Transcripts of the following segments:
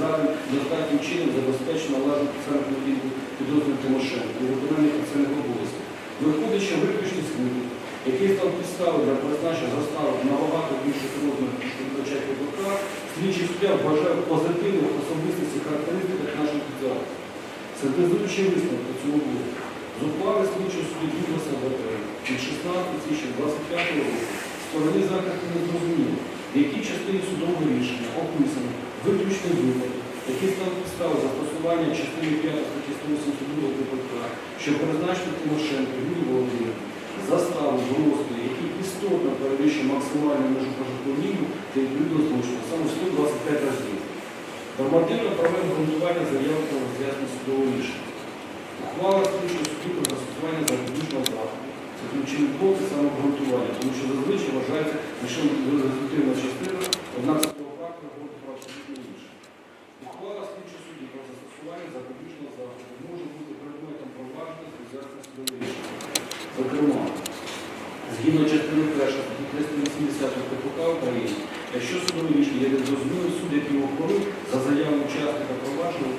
здатним достатнім чином забезпечено процесуальну поведінку підрозділу Тимошенко у виконанні процесуальних обов'язків. Виходячи виключний смуток, який став підставою для призначення застави набагато більших розмірів, ніж передбачає КПК, слідчий суддя вважає позитивних особистості характеристик наших підзахистів. Синтезуючи висновок по цьому блоку, з ухвали слідчого судді БТ від 16 січня 25 року сторони захисту не зрозуміло, в якій частині судового рішення описано виключний випадок, який став застосування частини 5 статті 182 КПК, що призначити Тимошенко Юлію Володимирівну заставу в розмірі, який істотно перевищує максимальну межу прожиткову та відповідно злочину, саме 125 разів. Нормативно правове обґрунтування заяви про роз'яснення судового рішення. Ухвала слідчого судді про застосування запобіжного заходу. Це ключові блоки самообґрунтування, тому що зазвичай вважається лише результативна частина, однак з цього факту говорить про абсолютно інше. Ухвала слідчого судді про застосування запобіжного заходу може бути предметом провадження з роз'яснення судового рішення. Зокрема, згідно частини 1 статті 380 КПК України, якщо судове рішення є незрозумілим суд, який ухвалив, за заявою учасника провадження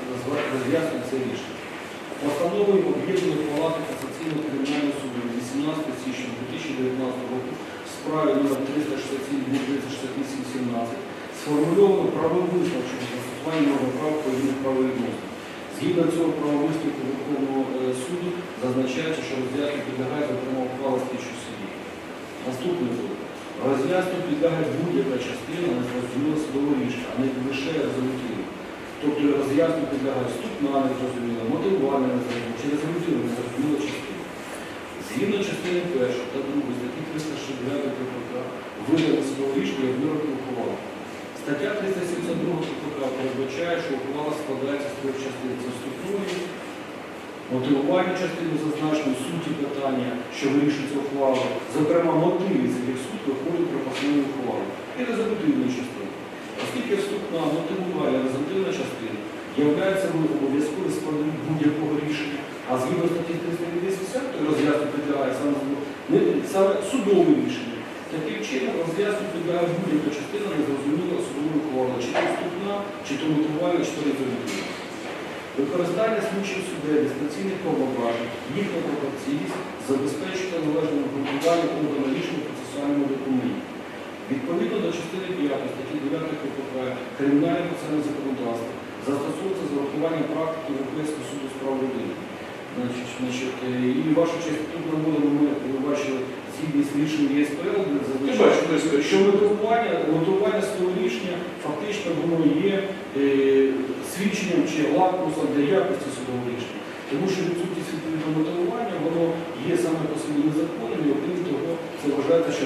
роз'яснює це рішення. Постановою об'єднаної палати касаційного кримінального суду 18 січня 2019 року в справі номер 367 368 17 сформульовано висновок щодо застосування норми прав повинних. Згідно цього правовисновку Верховного е, суду зазначається, що роз'яснення підлягає зокрема ухвала слідчого судді. Наступний блок. Роз'ясненню підлягає будь-яка частина незрозумілого судового рішення, а не лише резолютивна. Тобто роз'ясненню підлягає вступна незрозуміла, мотивувальна незрозуміла, чи резолютивна незрозуміла частина. Згідно частини 1 та 2 статті 369 КПК видане судове рішення як вироки ухвали. Стаття 372 КПК передбачає, що ухвала складається з трьох частин. Це вступної, мотивувальні частини зазначені суті питання, що вирішується ухвала, зокрема мотиви, з яких суд виходить про постанову ухвали, і резолютивної частини. Оскільки вступна мотивувальна результативна частина являється обов'язково складові будь-якого рішення, а згідно статті 380 то роз'яснення підлягає саме судове рішення. Таким чином роз'яснення підлягає будь-яка частина незрозуміла судової ухвали, чи то чи то мотивувальна, чи то резолютивна. Використання слідчих судей дистанційних повноважень, їхня пропорційність забезпечує належне обґрунтування органу рішення процесуальному документі. Відповідно до частини 5 статті 9 КПК кримінальне процесуальне законодавство застосовується з урахуванням практики Європейського суду з прав людини. Е, і вашу честь тут наводимо ми бачили згідність рішень ЄСПЛ, зазначає, бачу, що мотивування, мотивування з того рішення фактично воно є е, свідченням чи лакмусом для якості судового рішення. Тому що відсутність відповідного мотивування, воно є саме по собі незаконним, і окрім того, це вважається, що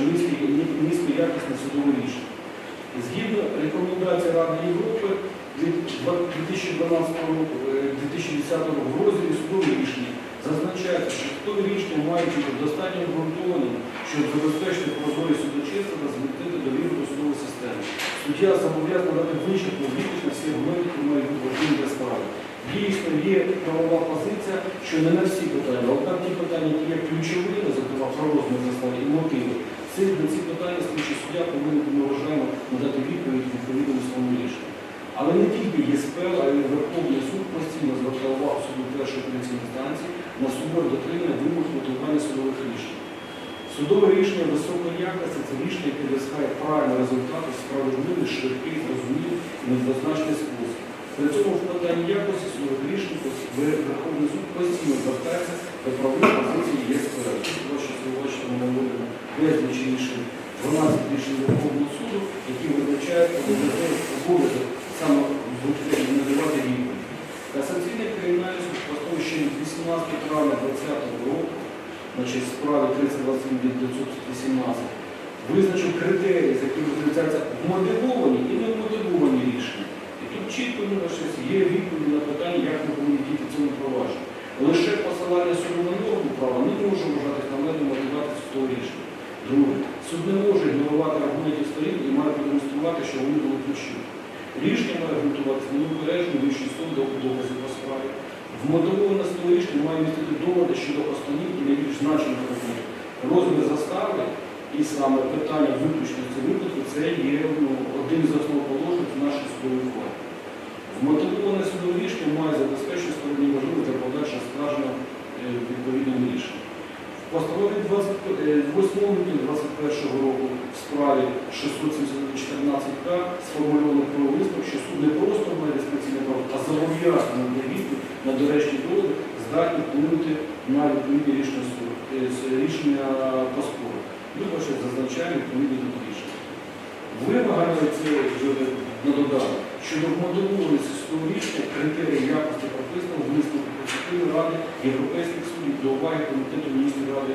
низькоякісне судове рішення. Згідно рекомендацій Ради Європи від 2012 року, е, 2010 року в розділі судові рішення зазначається, що судові рішення мають бути достатньо обґрунтованими, щоб забезпечити прозорість судочинства та змінити довіру до судової системи. Суддя зобов'язаний дати вичерпну відповідь на всі мають бути для справи. Дійсно, є правова позиція, що не на всі питання, однак ті питання, які є ключовими, зокрема про розмір застави і мотиви, ці, питання суддя повинен, ми вважаємо, надати відповідь відповідно своєму рішенню. Але не тільки ЄСПЛ, а й Верховний суд постійно звертав увагу суду першої поліційної інстанції на суворе дотримання вимог мотивування судових рішень. Судове рішення високої якості це рішення, яке досягає правильного результату справедливий, швидкий, зрозумілий і недвозначний спосіб. При цьому в питанні якості судових рішень Верховний суд постійно звертається до правової позиції. Тут прошу бачите, ми наводимо безліч рішень, 12 рішень Верховного суду, які визначають обов'язок саме надавати відповідь. Касаційний кримінальний суд постановив ще від 18 травня 2020 року, значить, справи 327 від 918, визначив критерії, з якими визначаються вмотивовані і невмотивовані рішення. І тут чітко ну, щось є відповідь на питання, як ми повинні діяти в цьому провадженні. Лише посилання суду на норму права не може вважати належним мотивацію судового рішення. Друге, суд не може ігнорувати аргументів сторін і має продемонструвати, що вони були ключові. Рішення має ґрунтуватися на неупереджену вищий суд до доказів по справі. Вмотивоване рішення має містити доводи щодо основних і найбільш значених. Розмір застави і саме питання виключності випадку це є ну, один з основоположних нашої судової форми. Вмотивоване судове рішення має забезпечити стороні можливість для подальшого скарження е, відповідним рішенням. В постанові 28 лютого 2021 року в справі 67014К сформульовано про виступ, що суд не просто має дистанційне право, а зобов'язаний для відповідь на доречні дозвіл здатні вплинути на відповідні рішення, суду, е, рішення е, поспору. Ми ваше зазначаємо відповідні рішення. Вимагає це вже на додаток, щодо мотивованості судового рішення критерії якості прописано в висновку Конституційної ради Європейських судів до уваги Комітету міністрів ради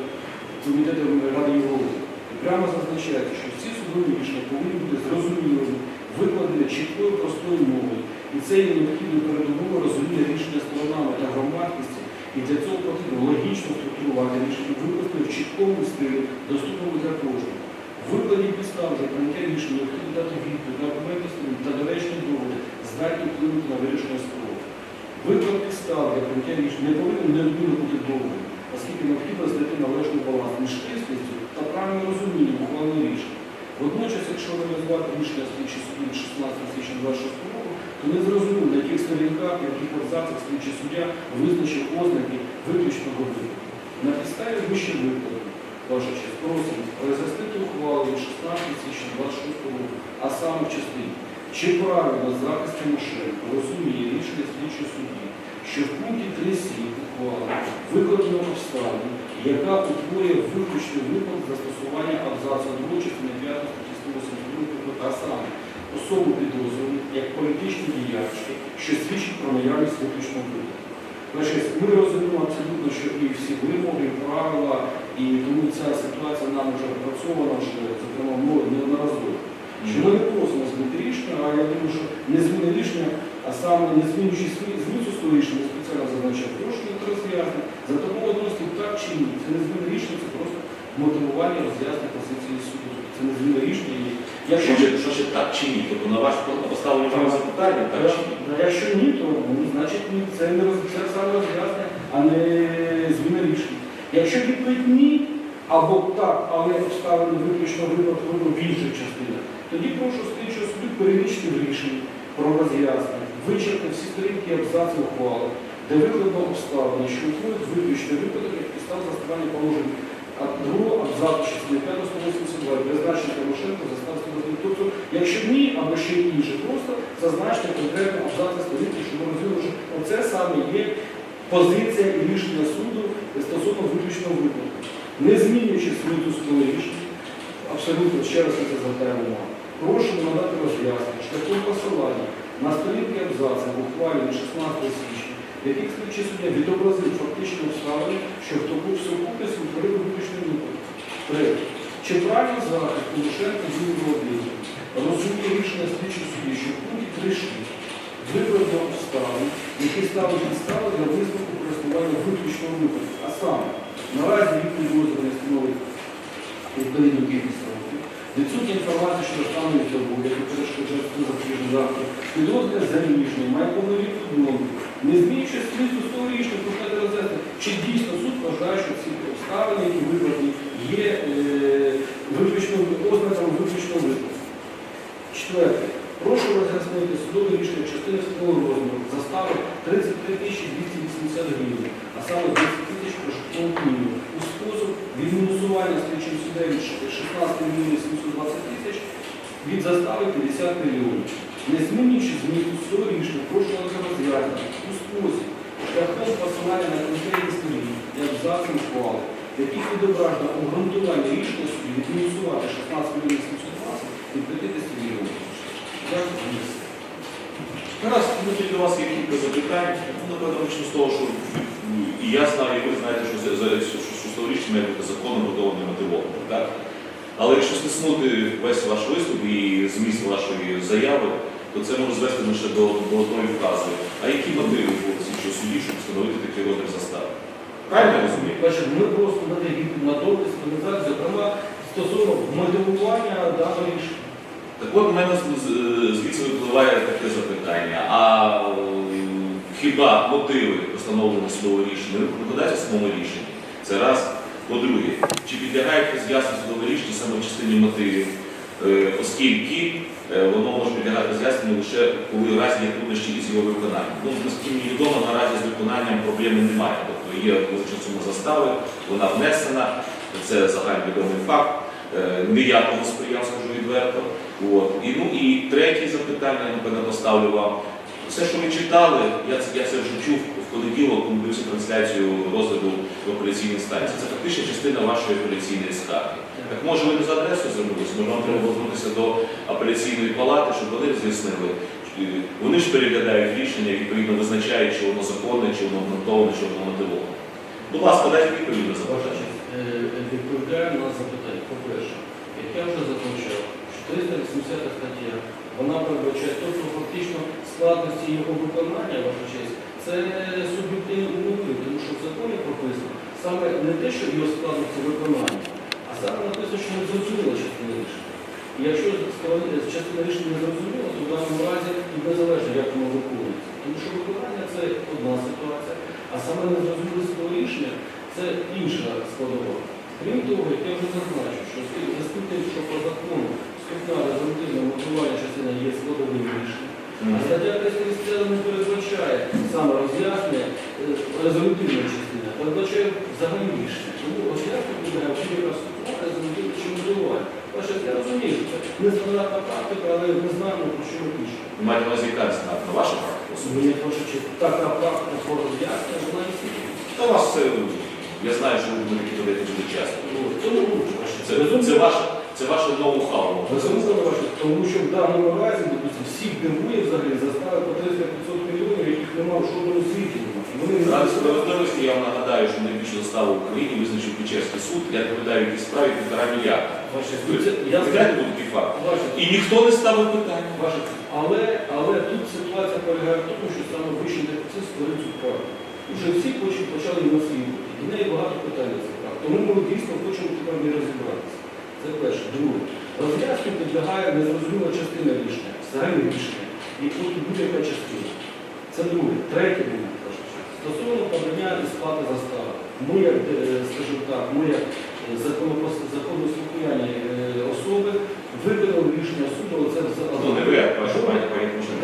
Комітету Ради Європи. І прямо зазначається, що всі судові рішення повинні бути зрозумілими, викладені чіткою простою мовою. І це є необхідно передумови розуміння рішення сторонами та громадськості. І для цього потрібно логічно структурувати рішення, викласти в чіткому стилі, доступному для кожного. Викладі підстав за прийняття рішення необхідно дати відповідь аргументи сторін та доречні доводи, здатні вплинути на вирішення спору. Виклад підстав для прийняття рішення не повинен неодмінно бути довгим, оскільки необхідно знайти належний баланс між тискістю та правильним розумінням ухвалення рішень. Водночас, якщо аналізувати рішення слідчі судді від 16 січня 26 року, то не зрозуміло, на яких сторінках, в яких абзацах слідчий суддя визначив ознаки виключного викладу. На підставі вище викладу, ваша честь, просимо роз'яснити ухвалу від 16 січня 26 року, а саме в частині, чи правильно захист Тимошенко розуміє рішення слідчого судді, що в пункті 3 ухвали викладено обставину, яка утворює виключний виклад застосування абзацу 2 частини 5 статті 182 КПК, а саме особу підозрювану як політичну діячку, що свідчить про наявність виключного. Значить, ми розуміємо абсолютно, що і всі вимоги, і правила, і тому ця ситуація нам вже опрацьована, що, зокрема, мною неодноразово. Що ми не просимо змінити рішення, а я думаю, що не зміни рішення, а саме не змінюючи свій- змісту свого рішення, спеціально зазначав, не роз'яснення, за так чи ні. Це не зміна рішення, це просто мотивування роз'яснення позиції суду. Це не зміна рішення. І Якщо Що ще, що ще так чи ні? Тобто на ваш поставлення вам запитання, так чи ні? А якщо ні, то ну, значить ні. Це не роз... це саме роз'яснення, а не зміна рішення. Якщо відповідь ні, або так, але обставини виключно випадково в інших частинах, тоді прошу слідчого суду перелічити в рішенні про роз'яснення, вичерпати всі сторінки абзаці ухвали, де викладено обставини, що утворюють виключний випадок, як підстав застосування положень а другого абзацу частини 5 182 призначення Тимошенко за статусом розгляду. Тобто, якщо ні, або ще інше, просто зазначте конкретно абзаці сторінки, що ми розуміємо, що оце саме є позиція і рішення суду стосовно виключного випадку. Не змінюючи свою судове рішення, абсолютно ще раз це звертаємо увагу. Прошу надати роз'яснення шляхом посилання на сторінки абзаці в 16 січня, яких слідчий суддя відобразив фактичні обставини, що в таку всеокупність утворив виключний випадок. Третє. Чи правильно захист Тимошенко Юрій Володимирович розуміє рішення слідчого судді, що в пункті 3.6 викладено обставин, які ставили підстави для висновку користування виключного випадку. А саме, наразі їх підозрюваний становить відповідну кількість років. Відсутня інформація щодо стану відтягу, які перешкоджають запобіжні заходи. Підозрюваний заміжний, має повнолітню доньку. Не змінюючи слідство рішення, прошу розглянути, чи дійсно суд вважає, що ці обставини, які викладені, є е, виключно ознаками виключного випадку. Четверте. Прошу роз'яснити судове рішення частини судового розміру застави 33 тисячі 280 гривень, а саме 10 тисяч прожиткового мінімуму. У спосіб відмінусування слідчим суддею 16 мільйонів 720 тисяч від застави 50 мільйонів. Не змінюючи змісту судового рішення, прошу роз'яснити у спосіб шляхом посилання на конкретні сторінки і абзаци ухвали, в яких відображено обґрунтування рішення суду відмінусувати 16 мільйонів 720 від 50 мільйонів. Дякую. Ну, тоді до вас є кілька запитань. Ну, напевно, почну з того, що і я знаю, і ви знаєте, що, сторічно має бути законом готовим мотивованим. Але якщо стиснути весь ваш виступ і зміст вашої заяви, то це може звести лише до, до одної фрази. А які мотиви були слідчого судді, щоб встановити такий розмір застави? Правильно розумію? Значить, ми просто надаємо на допис організації, зокрема, стосовно мотивування даного рішення. Так от у мене звідси випливає таке запитання. А е, хіба мотиви постановленого судового рішення викладаються в самому рішенні? Це раз. По-друге, чи підлягають роз'ясненню судового рішення саме в частині мотивів, Е, оскільки воно може підлягати роз'ясненню лише коли в разі є труднощі із його виконанням. Ну, наскільки мені відомо, наразі з виконанням проблеми немає. Тобто є сума застави, вона внесена, це загальновідомий факт. Е, Не я тому сприяв, скажу відверто. От. І, ну, і третє запитання, я напевно, поставлю вам. Все, що ви читали, я, це- я це вже чув в понеділок, дивився трансляцію розгляду в апеляційній інстанції. Це фактично частина вашої апеляційної скарги. Так може ви не за адресою звернулися, може вам треба звернутися до апеляційної палати, щоб вони з'яснили. Вони ж переглядають рішення, відповідно визначають, чи воно законне, чи воно обґрунтоване, чи воно мотивоване. Будь ласка, дайте відповідь на запитання. е, відповідаю на запитання. По-перше, як я вже зазначав, що 380 стаття, вона передбачає те, фактично складності його виконання, ваша честь, це суб'єктивні умови, тому що в законі прописано саме не те, що його складності виконання, саме написано, що не зрозуміло частина рішення. І якщо частина рішення не зрозуміла, то в даному разі і незалежно, як воно виконується. Тому що виконання це одна ситуація, а саме незрозумілість цього рішення це інша складова. Крім того, як я вже зазначив, що з тим, що по закону вступна резолютивна мотивування частина є складовим рішенням, а стаття 337 не передбачає саме роз'яснення е, резолютивної частини, передбачає взагалі рішення. Тому роз'яснення буде будь-яка вступна резолютивна чи мотивування. Ваше, я розумію, що це нестандартна практика, але ми знаємо, про що ми пишемо. Ви маєте на увазі яка знак на вашу практику? Мені прошу, чи така практика по роз'яснення, вона існує. Та вас це, я знаю, що ви такі дуже часто. Тому. Це, це, ваше, це ваше ноу-хау. Тому що в даному разі, допустим, всіх дивує взагалі застави по 300-500 мільйонів, яких немає в жодному світі. Ради справедливості я вам нагадаю, що найбільшу заставу в Україні визначив Печерський суд. Я відповідаю в цій справі півтора мільярда. І ніхто не ставив питання. Але, але тут ситуація полягає в тому, що саме вищий дефіцит створив цю правду. Вже всі почали наслідувати. І в неї багато питань на правду. Тому ми дійсно хочемо тепер не розібратися. Це перше. Друге. Роз'яснення підлягає незрозуміла частина рішення, взагалі рішення. І тут будь-яка частина. Це друге. Третє момент. Стосовно подання і сплати застави. Ми, як, е, скажімо так, ми як е, законослухняні е, особи виконали рішення суду, але це за- Ну, не ви, а ваша пані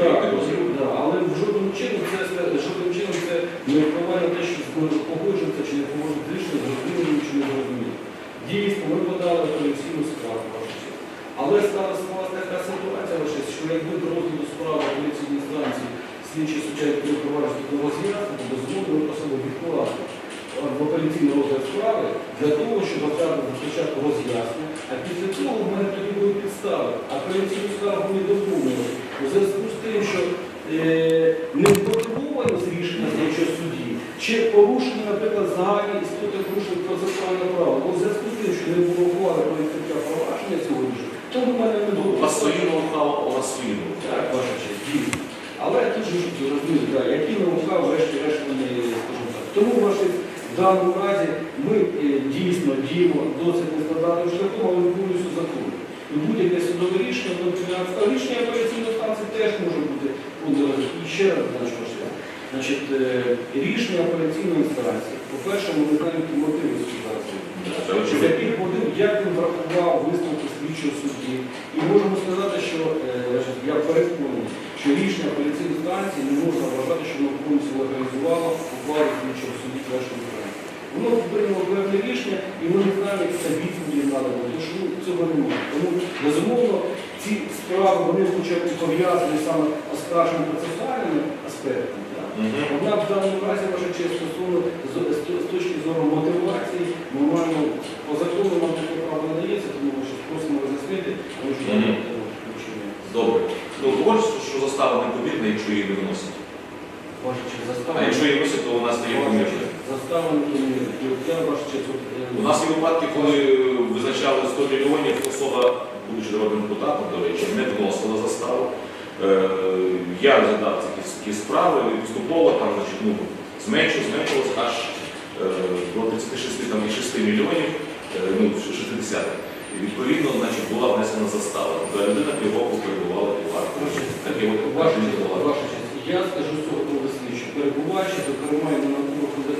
Так, підозрює. але в жодному чином це жодним чином це не впливає на те, що ми погоджуємося чи не погоджуємося з рішенням, зрозумілим чи не зрозумілим. Дійсно, ми подали апеляційну справу, ваша Але сталася склалася така ситуація, що якби до справи апеляційній інстанції слідчі суддя провадження до роз'яснення, дозволили ми просили в апеляційний розгляд справи для того, щоб отримати спочатку роз'яснення, а після цього в мене тоді були підстави. Апеляційну скаргу не доповнили. У зв'язку з тим, що е, не вмотивованість рішення слідчого судді, чи порушення, наприклад, загальні істоти порушення процесуальне право, в зв'язку з тим, що не було ухвали про відкриття провадження цього рішення, то в мене не було. У вас свої ноу-хау, у вас свої ноу-хау. Так, ваша честь, дійсно. Але тут же ж розумієте, да, які ноу-хау, врешті-решт вони, скажімо так. Тому ваше в даному разі ми е, дійсно діємо досить нестандартним шляхом, але повністю законом. І будь-яке судове рішення, а рішення апеляційної станції теж може бути подано. І ще раз значу важливо. Значить, е, рішення апеляційної інстанції, по-перше, ми не знаємо ті мотиви ситуації. Це Який мотив, як він врахував висновки слідчого судді. І можемо сказати, що е, я переконаний, що рішення апеляційної станції не можна вважати, що воно повністю легалізувало ухвалу слідчого судді першої інстанції. Воно прийняло певне рішення, і ми не знаємо, які це відповіді надо було, тому що ну, цього немає. Тому, безумовно, ці справи, вони хоча б пов'язані саме оскарженими процесуальними аспектами. Однак в даному разі ваша честь стосовно з точки зору мотивації, ми маємо по закону нам таке право не дається, тому ми ще просимо роз'яснити, тому що Мгм. е, включення. Добре. Ну, говорить, що застава не помітна, якщо її не виносять. Ваша честь, застава. А якщо її виносять, то вона стає помітною. Застава не помірна. І от я ваша честь, от, е, У нас є випадки, коли визначали 100 мільйонів, особа, будучи народним депутатом, до речі, не вносила заставу. Е, Я розглядав такі справи, поступово там, значить, ну, зменшив, зменшилось аж е, до 36 там, і 6 мільйонів, е, ну, 60. І відповідно, значить, була внесена застава. Людина півроку перебувала вартою. Ваша Таке от честь, була. ваша честь, я скажу з цього провести, що перебуваючи, зокрема, і на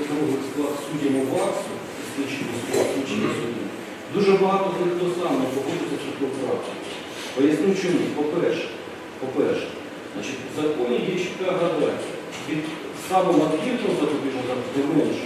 круглих склад суддями ВАКСу, слідчими склад, слідчими Мгм. суддями, дуже багато з них то саме погодиться з цю практику. Поясню чому. По-перше, по-перше, значить, в законі є чітка градація. Від самого надкірного запобіжного до менше.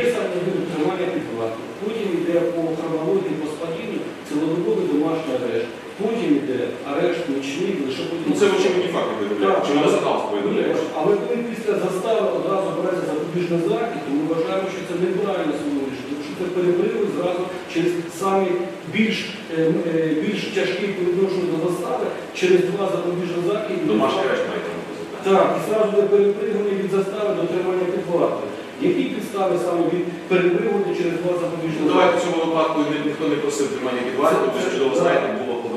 Є саме тримання під вартою. Потім йде по хронології по спадінню цілодобовий домашній арешт. Потім йде арешт, нічний, лише потім. Ну це очевидні факти повідомляють. Чи вона законодавство повідомляє? Але коли після застави одразу береться запобіжний захід, то ми вважаємо, що це неправильно рішення, тому що це перебрили зразу через самі більш, е, е, більш тяжкі по відношенню до застави через два запобіжні заходи. Домашній арешт на увазі, так? І зразу буде перепригування від застави до тримання під вартою. Які підстави саме від перепригування через два запобіжні Ну, Давайте в цьому випадку ніхто не просив тримання під вартою, що чудово знаєте,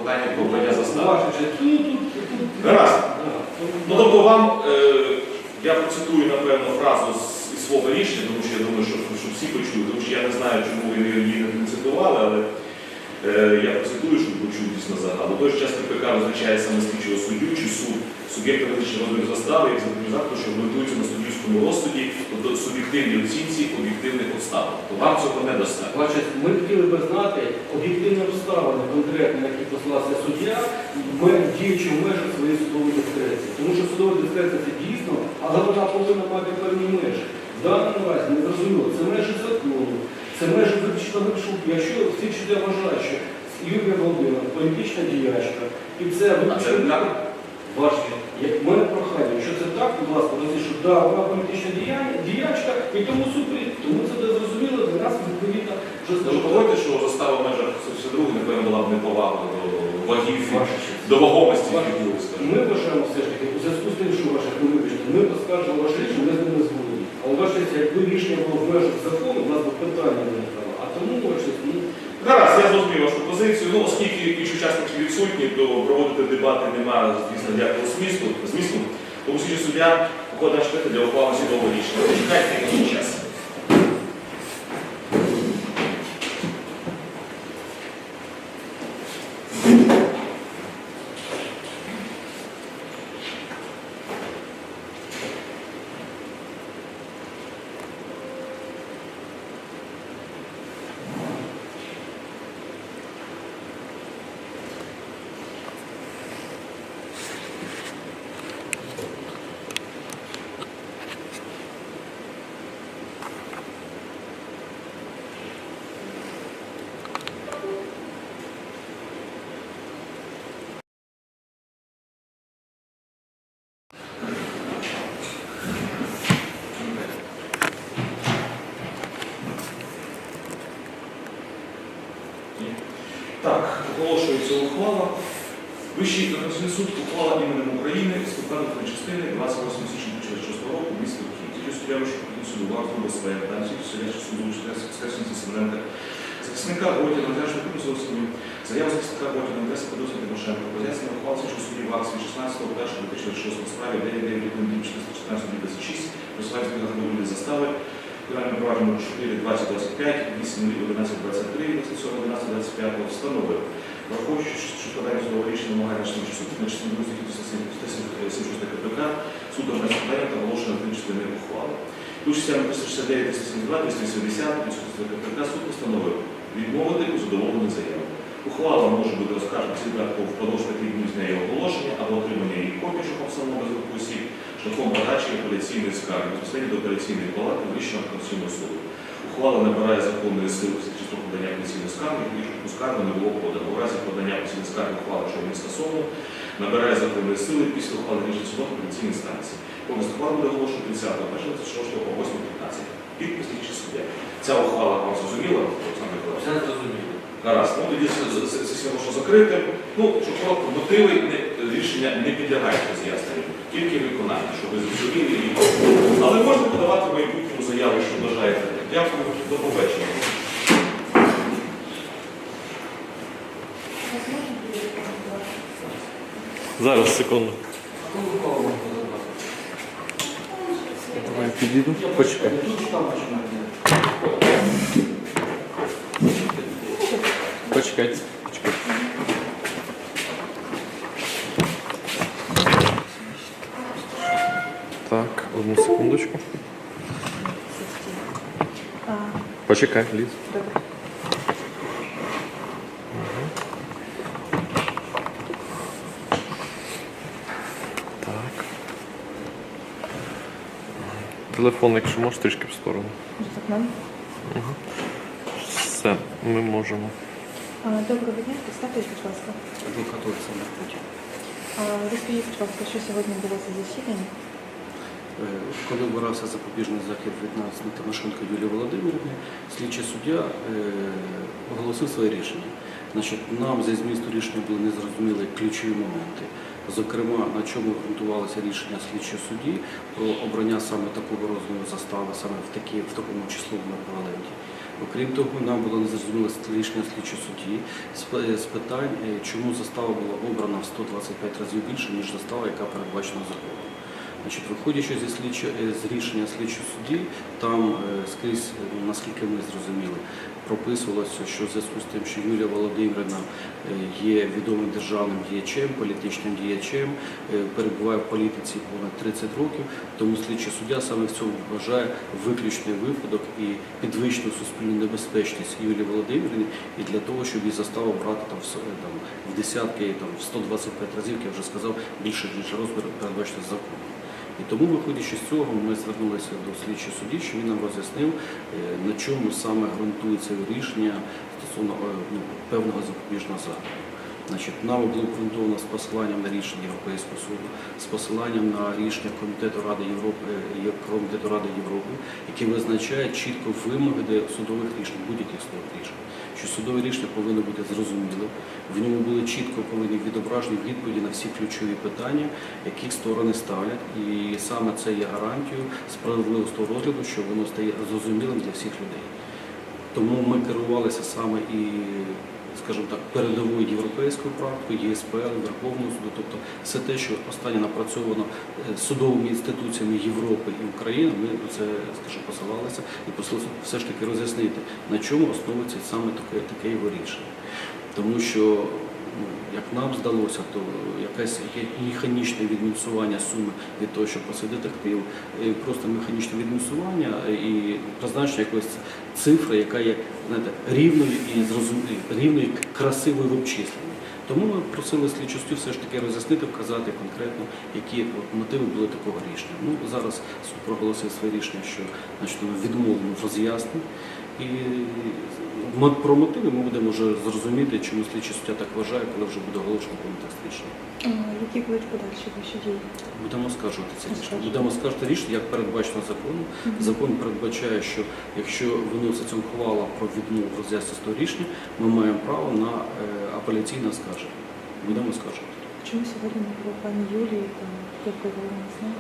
клопотання про обрання застави. Гаразд. Ну тобто вам, е, я процитую, напевно, фразу з із свого рішення, тому що я думаю, що, що всі почули, тому що я не знаю, чому ви її не цитували, але я процитую, щоб почув дійсно загал. У той час КПК визначає саме слідчого суддю чи суд суб'єкта визначення розміру застави як законодавство, що ґрунтується на суддівському розсуді, тобто суб'єктивній оцінці об'єктивних обставин. То вам цього недостатньо. Бачите, ми хотіли би знати об'єктивні обставини конкретно, на які послався суддя, діючи в межах своєї судової дискреції. Тому що судова дискреція це дійсно, але вона повинна мати певні межі. В даному разі не зрозуміло, це межі закону, це межі виключно випшук. Якщо всі суддя вважають, що Юлія Володимирівна політична діячка, і це виключно так? Як мене прохання, якщо це так, будь ласка, досі, що да, вона політична діячка, і тому суди, тому це не зрозуміло для нас відповідно вже Тож скажу що застава в межах 72 напевно, була б неповага до вагів, до вагомості. Ми вважаємо все ж таки, у зв'язку з тим, що ваше ви вибачте, ми оскаржили ваше рішення, ми з ним не згодні. Але ваше якби рішення було в межах закону, у нас би питання не виникало. А тому ваше ну, Зараз я зрозумів вашу позицію. Ну, оскільки більш учасників відсутні, то проводити дебати немає, звісно, ніякого змісту. змісту. Тому що суддя виходить на шпити для ухвалення судового рішення. Чекайте який час. Так, оголошується ухвала. Вищий Конституційний суд ухвала іменем України з частини 28 січня 2006 року місто Київ. Суддя вищого Конституційного суду варто до своє питання, суду Скарсенця Семененка, захисника Годіна Надежда Кутузовської, заяву захисника Годіна Одеса Подоса Тимошенко, пояснення ухвал слідчого судді ВАКС від 16 1 2006 справі 9 426, присувається відповідно застави, Кримінальне провадження 4 20 25, 8 11 23, 27 11 25 встановив. Враховуючи, що складання судового рішення вимагає значного часу, на частині друзі 176 КПК, суд образ складання та оголошення на частини ухвали. Тут частинами 369, 372, 380, 360 КПК суд постановив відмовити у задоволенні заяви. Ухвала може бути оскаржена сільбратку впродовж таких днів з неї оголошення або отримання її копії, що самого руку осіб, шляхом подачі апеляційної скарги безпосередньо до апеляційної палати Вищого Конституційного суду. Ухвала набирає законної сили часу подання апеляційної скарги, якщо скаргу не було подано. У разі подання апеляційної скарги ухвала, що не скасовано, набирає законної сили після ухвали рішення суду апеляційної станції. Повністю ухвала буде оголошена 30 1 26 по 8 15. Підпис слідчий суддя. Ця ухвала вам зрозуміла, Олександр Миколаївич? Все зрозуміло. Гаразд, ну тоді сесія можна закрити. Ну, що коротко, мотиви рішення не підлягають роз'ясненню, тільки виконання, щоб ви зрозуміли її. Але можна подавати майбутньому заяву, що бажаєте. Дякую, до побачення. Зараз, секунду. Коли кого можна задавати? Давай підійду. Почекай. тут там починає. Почекайте. Почекайте. Так, одну секундочку. Почекай, Ліз. Мгм. Телефон, якщо можеш, трішки в сторону. Так нам? Все, ми можемо. Доброго дня, представтесь, будь ласка. Адвокат Олександр Путін. Розкажіть, будь ласка, що сьогодні було за засідання? Е, Коли обирався запобіжний захід від нас на Тимошенко Юлії Володимирівни, слідчий суддя е, оголосив своє рішення. Значить, нам зі змісту рішення були незрозумілі ключові моменти. Зокрема, на чому ґрунтувалося рішення слідчого судді про обрання саме такого розміру застави, саме в, такому числовому еквіваленті. Окрім того, нам було незрозуміло рішення слідчого судді з питань, е, чому застава була обрана в 125 разів більше, ніж застава, яка передбачена законом. Значить, виходячи зі слідчо, е, з рішення слідчого судді, там е, скрізь, е, ну, наскільки ми зрозуміли, прописувалося, що в зв'язку з тим, що Юлія Володимирівна є відомим державним діячем, політичним діячем, перебуває в політиці понад 30 років, тому слідчий суддя саме в цьому вважає виключний випадок і підвищену суспільну небезпечність Юлії Володимирівни і для того, щоб її заставу брати там, там, в десятки, там, в 125 разів, як я вже сказав, більше ніж розмір передбачений законом. І тому, виходячи з цього, ми звернулися до слідчого судді, що він нам роз'яснив, е, на чому саме ґрунтується рішення стосовно е, ну, певного запобіжного заходу. Значить, нам було обґрунтовано з посиланням на рішення Європейського суду, з посиланням на рішення Комітету Ради Європи, е, Комітету Ради Європи, які визначають чітко вимоги до судових рішень, будь-яких судових рішень. Що судове рішення повинно бути зрозумілим, в ньому були чітко повинні відображені відповіді на всі ключові питання, які сторони ставлять. І саме це є гарантією справедливого розгляду, що воно стає зрозумілим для всіх людей. Тому ми керувалися саме і, скажімо так, передовою європейською практикою, ЄСПЛ, Верховного суду, тобто все те, що останнє напрацьовано е, судовими інституціями Європи і України, ми це, скажімо, посилалися і просили все ж таки роз'яснити, на чому основується саме таке, таке його рішення. Тому що, як нам здалося, то якесь яке механічне відмінусування суми від того, що просить детектив, просто механічне відмінусування і призначення якоїсь цифри, яка є знаєте, рівною і зрозумілою, рівною красивою в обчисленні. Тому ми просили слідчостю все ж таки роз'яснити, вказати конкретно, які мотиви були такого рішення. Ну зараз суд проголосив своє рішення, що значить, відмовлено в роз'яснень. І про мотиви ми будемо вже зрозуміти, чому слідчий суддя так вважає, коли вже буде оголошено повний текст рішення. Які будуть подальші ваші дії? Будемо скажувати це рішення. Будемо скажувати рішення, як передбачено законом. Закон передбачає, що якщо виноситься ухвала про відмову роз'яснення з того рішення, ми маємо право на е, апеляційне оскарження. Будемо скажувати. Чому сьогодні не було пані Юлії, там, прокурора, не знаю?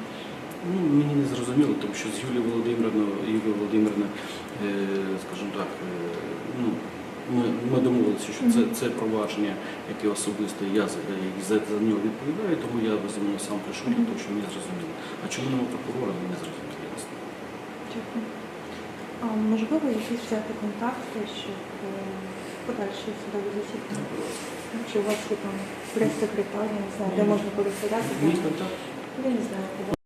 Ну, мені не зрозуміло, тому що з Юлією Володимирівною, Юлією Володимирівною, е, скажімо так, е, ну, ми, ми домовилися, що це, це провадження, яке особисто я за, за, за нього відповідаю, тому я безумовно сам прийшов того, що мені зрозуміло. А чому немає прокурора, мені не зрозуміло, ясно. Дякую. А можливо, якісь взяти контакти, щоб е, подальші судові засідання? Чи у вас є там прес-секретар, я не знаю, де можна користуватися? Мій контакт Я не знаю, куди.